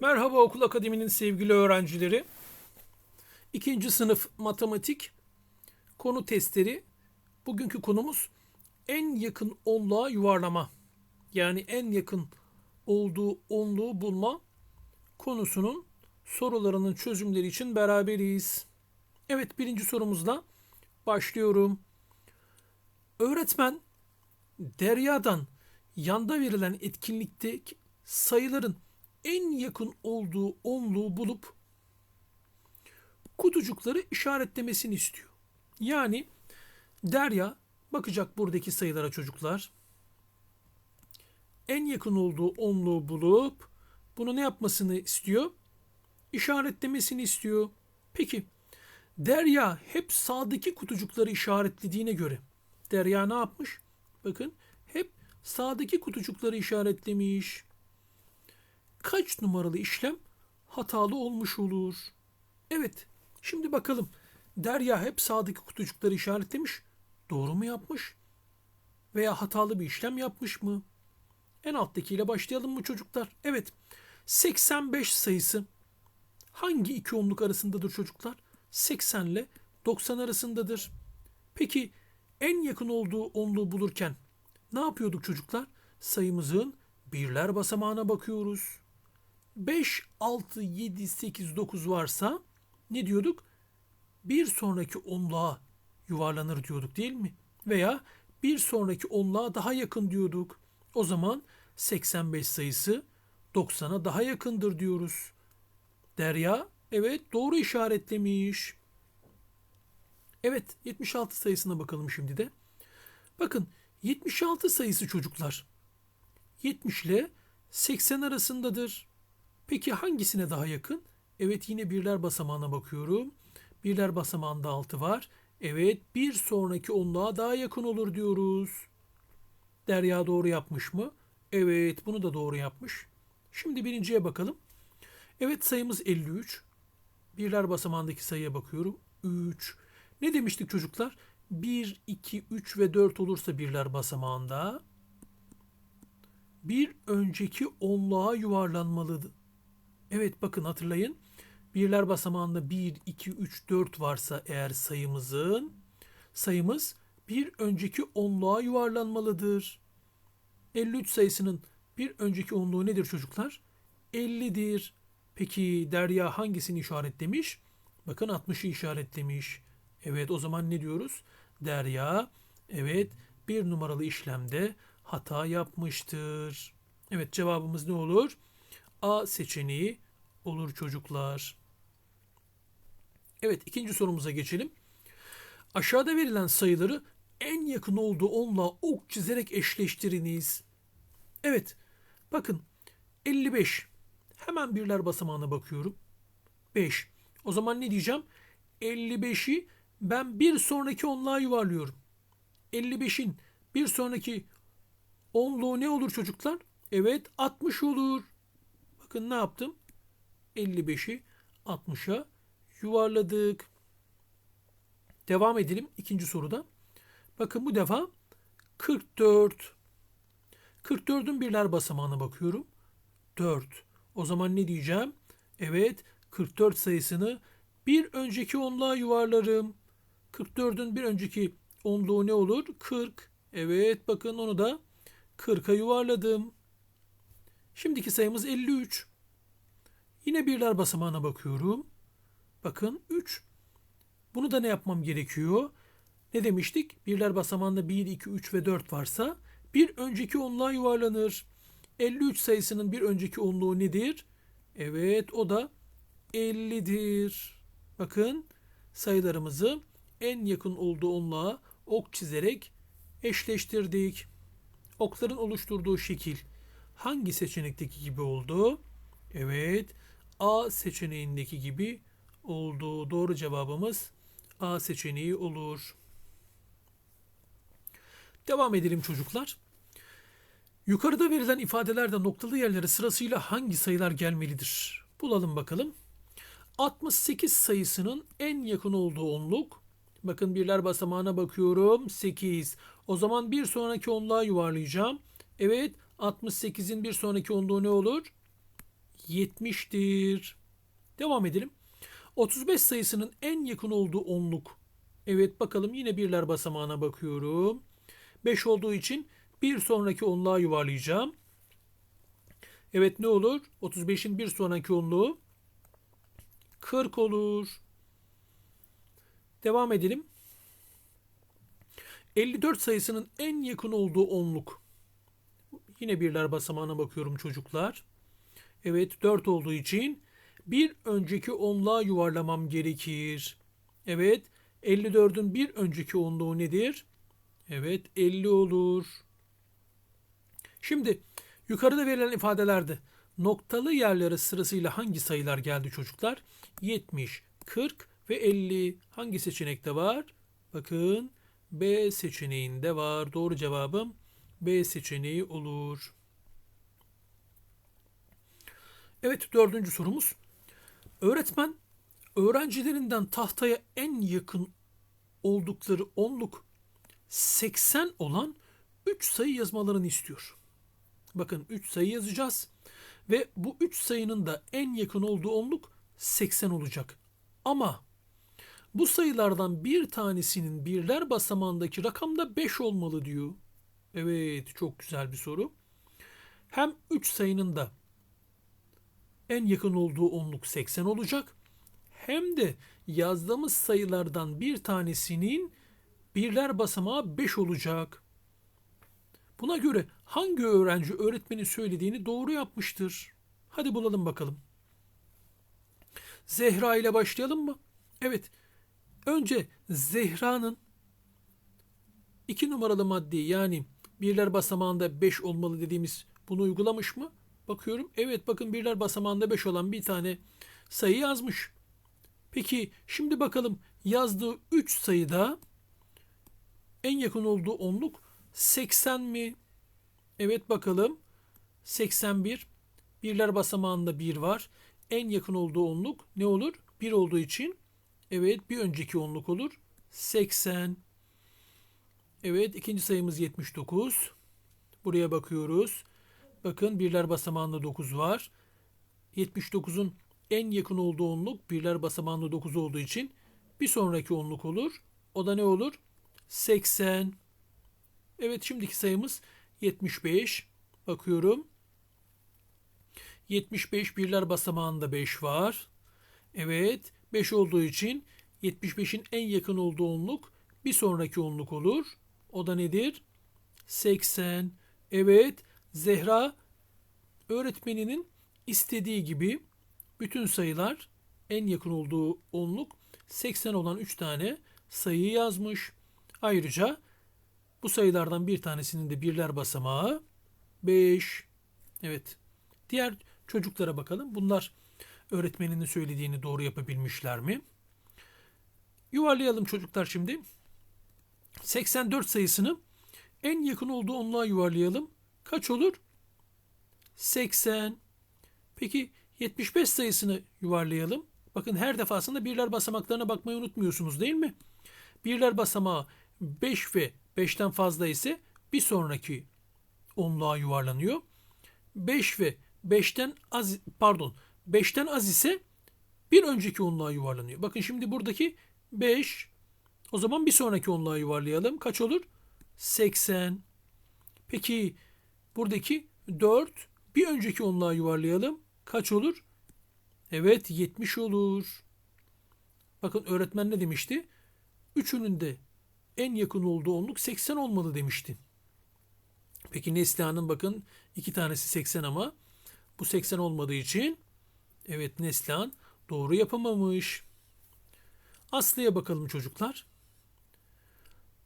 Merhaba Okul Akademi'nin sevgili öğrencileri. İkinci sınıf matematik konu testleri. Bugünkü konumuz en yakın onluğa yuvarlama. Yani en yakın olduğu onluğu bulma konusunun sorularının çözümleri için beraberiz. Evet birinci sorumuzla başlıyorum. Öğretmen Derya'dan yanda verilen etkinlikte sayıların en yakın olduğu onluğu bulup kutucukları işaretlemesini istiyor. Yani Derya bakacak buradaki sayılara çocuklar. En yakın olduğu onluğu bulup bunu ne yapmasını istiyor? İşaretlemesini istiyor. Peki Derya hep sağdaki kutucukları işaretlediğine göre Derya ne yapmış? Bakın hep sağdaki kutucukları işaretlemiş. Kaç numaralı işlem hatalı olmuş olur? Evet, şimdi bakalım. Derya hep sağdaki kutucukları işaretlemiş. Doğru mu yapmış? Veya hatalı bir işlem yapmış mı? En alttakiyle başlayalım mı çocuklar? Evet. 85 sayısı hangi iki onluk arasındadır çocuklar? 80 ile 90 arasındadır. Peki en yakın olduğu onluğu bulurken ne yapıyorduk çocuklar? Sayımızın birler basamağına bakıyoruz. 5, 6, 7, 8, 9 varsa ne diyorduk? Bir sonraki onluğa yuvarlanır diyorduk değil mi? Veya bir sonraki onluğa daha yakın diyorduk. O zaman 85 sayısı 90'a daha yakındır diyoruz. Derya evet doğru işaretlemiş. Evet 76 sayısına bakalım şimdi de. Bakın 76 sayısı çocuklar 70 ile 80 arasındadır. Peki hangisine daha yakın? Evet yine birler basamağına bakıyorum. Birler basamağında 6 var. Evet bir sonraki onluğa daha yakın olur diyoruz. Derya doğru yapmış mı? Evet bunu da doğru yapmış. Şimdi birinciye bakalım. Evet sayımız 53. Birler basamağındaki sayıya bakıyorum. 3. Ne demiştik çocuklar? 1, 2, 3 ve 4 olursa birler basamağında bir önceki onluğa yuvarlanmalıdır. Evet bakın hatırlayın. Birler basamağında 1, 2, 3, 4 varsa eğer sayımızın sayımız bir önceki onluğa yuvarlanmalıdır. 53 sayısının bir önceki onluğu nedir çocuklar? 50'dir. Peki Derya hangisini işaretlemiş? Bakın 60'ı işaretlemiş. Evet o zaman ne diyoruz? Derya evet bir numaralı işlemde hata yapmıştır. Evet cevabımız ne olur? A seçeneği olur çocuklar. Evet ikinci sorumuza geçelim. Aşağıda verilen sayıları en yakın olduğu onla ok çizerek eşleştiriniz. Evet bakın 55 hemen birler basamağına bakıyorum. 5 o zaman ne diyeceğim? 55'i ben bir sonraki onluğa yuvarlıyorum. 55'in bir sonraki onluğu ne olur çocuklar? Evet 60 olur. Bakın ne yaptım? 55'i 60'a yuvarladık. Devam edelim ikinci soruda. Bakın bu defa 44. 44'ün birler basamağına bakıyorum. 4. O zaman ne diyeceğim? Evet 44 sayısını bir önceki onluğa yuvarlarım. 44'ün bir önceki onluğu ne olur? 40. Evet bakın onu da 40'a yuvarladım. Şimdiki sayımız 53. Yine birler basamağına bakıyorum. Bakın 3. Bunu da ne yapmam gerekiyor? Ne demiştik? Birler basamağında 1, 2, 3 ve 4 varsa bir önceki onluğa yuvarlanır. 53 sayısının bir önceki onluğu nedir? Evet o da 50'dir. Bakın sayılarımızı en yakın olduğu onluğa ok çizerek eşleştirdik. Okların oluşturduğu şekil hangi seçenekteki gibi oldu? Evet, A seçeneğindeki gibi oldu. Doğru cevabımız A seçeneği olur. Devam edelim çocuklar. Yukarıda verilen ifadelerde noktalı yerlere sırasıyla hangi sayılar gelmelidir? Bulalım bakalım. 68 sayısının en yakın olduğu onluk. Bakın birler basamağına bakıyorum. 8. O zaman bir sonraki onluğa yuvarlayacağım. Evet 68'in bir sonraki onluğu ne olur? 70'tir. Devam edelim. 35 sayısının en yakın olduğu onluk. Evet bakalım yine birler basamağına bakıyorum. 5 olduğu için bir sonraki onluğa yuvarlayacağım. Evet ne olur? 35'in bir sonraki onluğu 40 olur. Devam edelim. 54 sayısının en yakın olduğu onluk. Yine birler basamağına bakıyorum çocuklar. Evet 4 olduğu için bir önceki onluğa yuvarlamam gerekir. Evet 54'ün bir önceki onluğu nedir? Evet 50 olur. Şimdi yukarıda verilen ifadelerde noktalı yerlere sırasıyla hangi sayılar geldi çocuklar? 70, 40 ve 50 hangi seçenekte var? Bakın B seçeneğinde var. Doğru cevabım B seçeneği olur. Evet dördüncü sorumuz. Öğretmen öğrencilerinden tahtaya en yakın oldukları onluk 80 olan 3 sayı yazmalarını istiyor. Bakın 3 sayı yazacağız ve bu 3 sayının da en yakın olduğu onluk 80 olacak. Ama bu sayılardan bir tanesinin birler basamağındaki rakam da 5 olmalı diyor. Evet çok güzel bir soru. Hem 3 sayının da en yakın olduğu onluk 80 olacak. Hem de yazdığımız sayılardan bir tanesinin birler basamağı 5 olacak. Buna göre hangi öğrenci öğretmenin söylediğini doğru yapmıştır? Hadi bulalım bakalım. Zehra ile başlayalım mı? Evet. Önce Zehra'nın iki numaralı madde yani birler basamağında 5 olmalı dediğimiz bunu uygulamış mı? Bakıyorum. Evet bakın birler basamağında 5 olan bir tane sayı yazmış. Peki şimdi bakalım yazdığı 3 sayıda en yakın olduğu onluk 80 mi? Evet bakalım. 81. Birler basamağında 1 var. En yakın olduğu onluk ne olur? 1 olduğu için evet bir önceki onluk olur. 80. Evet ikinci sayımız 79. Buraya bakıyoruz. Bakın birler basamağında 9 var. 79'un en yakın olduğu onluk birler basamağında 9 olduğu için bir sonraki onluk olur. O da ne olur? 80. Evet şimdiki sayımız 75. Bakıyorum. 75 birler basamağında 5 var. Evet 5 olduğu için 75'in en yakın olduğu onluk bir sonraki onluk olur. O da nedir? 80. Evet Zehra öğretmeninin istediği gibi bütün sayılar en yakın olduğu onluk 80 olan 3 tane sayıyı yazmış. Ayrıca bu sayılardan bir tanesinin de birler basamağı 5. Evet. Diğer çocuklara bakalım. Bunlar öğretmeninin söylediğini doğru yapabilmişler mi? Yuvarlayalım çocuklar şimdi. 84 sayısını en yakın olduğu onluğa yuvarlayalım. Kaç olur? 80. Peki 75 sayısını yuvarlayalım. Bakın her defasında birler basamaklarına bakmayı unutmuyorsunuz değil mi? Birler basamağı 5 ve 5'ten fazla ise bir sonraki onluğa yuvarlanıyor. 5 ve 5'ten az pardon 5'ten az ise bir önceki onluğa yuvarlanıyor. Bakın şimdi buradaki 5 o zaman bir sonraki onluğa yuvarlayalım. Kaç olur? 80. Peki buradaki 4 bir önceki onluğa yuvarlayalım. Kaç olur? Evet 70 olur. Bakın öğretmen ne demişti? Üçünün de en yakın olduğu onluk 80 olmalı demişti. Peki Neslihan'ın bakın iki tanesi 80 ama bu 80 olmadığı için evet Neslihan doğru yapamamış. Aslı'ya bakalım çocuklar.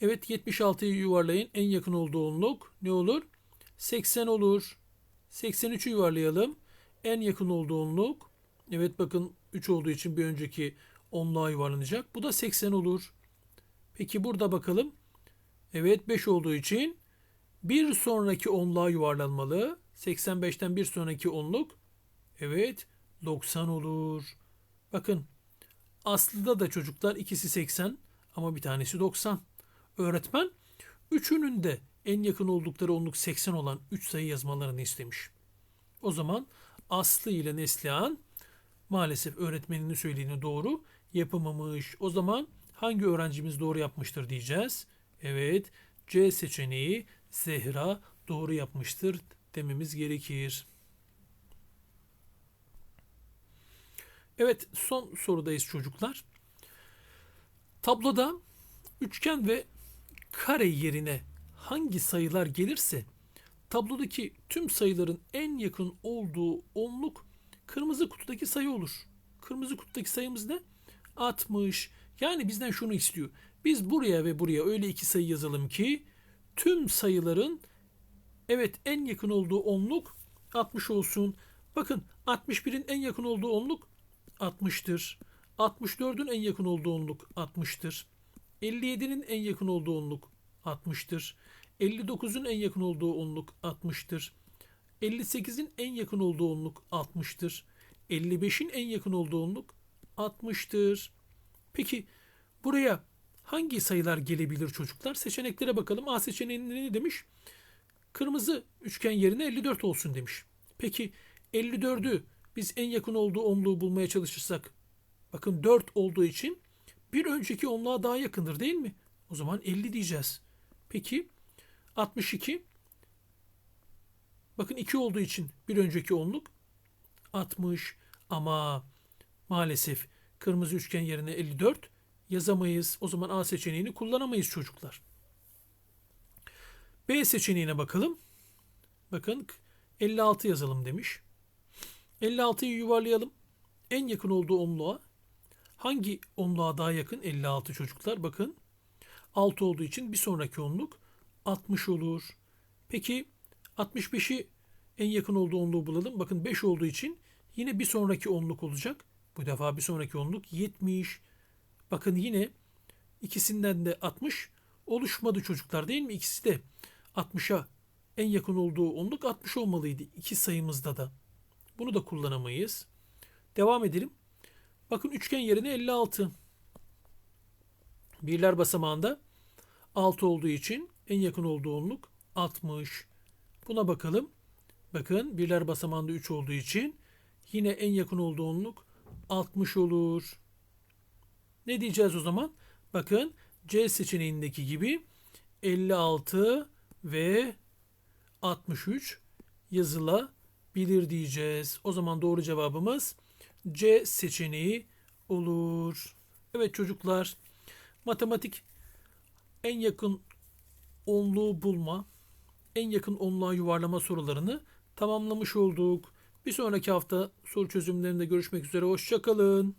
Evet 76'yı yuvarlayın. En yakın olduğu onluk ne olur? 80 olur. 83'ü yuvarlayalım. En yakın olduğu onluk. Evet bakın 3 olduğu için bir önceki onluğa yuvarlanacak. Bu da 80 olur. Peki burada bakalım. Evet 5 olduğu için bir sonraki onluğa yuvarlanmalı. 85'ten bir sonraki onluk. Evet 90 olur. Bakın Aslı'da da çocuklar ikisi 80 ama bir tanesi 90. Öğretmen üçünün de en yakın oldukları onluk 80 olan 3 sayı yazmalarını istemiş. O zaman Aslı ile Neslihan maalesef öğretmeninin söylediğini doğru yapamamış. O zaman hangi öğrencimiz doğru yapmıştır diyeceğiz. Evet C seçeneği Zehra doğru yapmıştır dememiz gerekir. Evet son sorudayız çocuklar. Tabloda üçgen ve kare yerine hangi sayılar gelirse tablodaki tüm sayıların en yakın olduğu onluk kırmızı kutudaki sayı olur. Kırmızı kutudaki sayımız ne? 60. Yani bizden şunu istiyor. Biz buraya ve buraya öyle iki sayı yazalım ki tüm sayıların evet en yakın olduğu onluk 60 olsun. Bakın 61'in en yakın olduğu onluk 60'tır. 64'ün en yakın olduğu onluk 60'tır. 57'nin en yakın olduğu onluk 60'tır. 59'un en yakın olduğu onluk 60'tır. 58'in en yakın olduğu onluk 60'tır. 55'in en yakın olduğu onluk 60'tır. Peki buraya hangi sayılar gelebilir çocuklar? Seçeneklere bakalım. A seçeneğinde ne demiş? Kırmızı üçgen yerine 54 olsun demiş. Peki 54'ü biz en yakın olduğu onluğu bulmaya çalışırsak bakın 4 olduğu için bir önceki onluğa daha yakındır değil mi? O zaman 50 diyeceğiz. Peki 62 bakın 2 olduğu için bir önceki onluk 60 ama maalesef kırmızı üçgen yerine 54 yazamayız. O zaman A seçeneğini kullanamayız çocuklar. B seçeneğine bakalım. Bakın 56 yazalım demiş. 56'yı yuvarlayalım. En yakın olduğu onluğa hangi onluğa daha yakın? 56 çocuklar. Bakın 6 olduğu için bir sonraki onluk 60 olur. Peki 65'i en yakın olduğu onluğu bulalım. Bakın 5 olduğu için yine bir sonraki onluk olacak. Bu defa bir sonraki onluk 70. Bakın yine ikisinden de 60 oluşmadı çocuklar değil mi? İkisi de 60'a en yakın olduğu onluk 60 olmalıydı. iki sayımızda da. Bunu da kullanamayız. Devam edelim. Bakın üçgen yerine 56. Birler basamağında 6 olduğu için en yakın olduğu onluk 60. Buna bakalım. Bakın birler basamağında 3 olduğu için yine en yakın olduğu onluk 60 olur. Ne diyeceğiz o zaman? Bakın C seçeneğindeki gibi 56 ve 63 yazılabilir diyeceğiz. O zaman doğru cevabımız C seçeneği olur. Evet çocuklar matematik en yakın onluğu bulma, en yakın onluğa yuvarlama sorularını tamamlamış olduk. Bir sonraki hafta soru çözümlerinde görüşmek üzere. Hoşçakalın.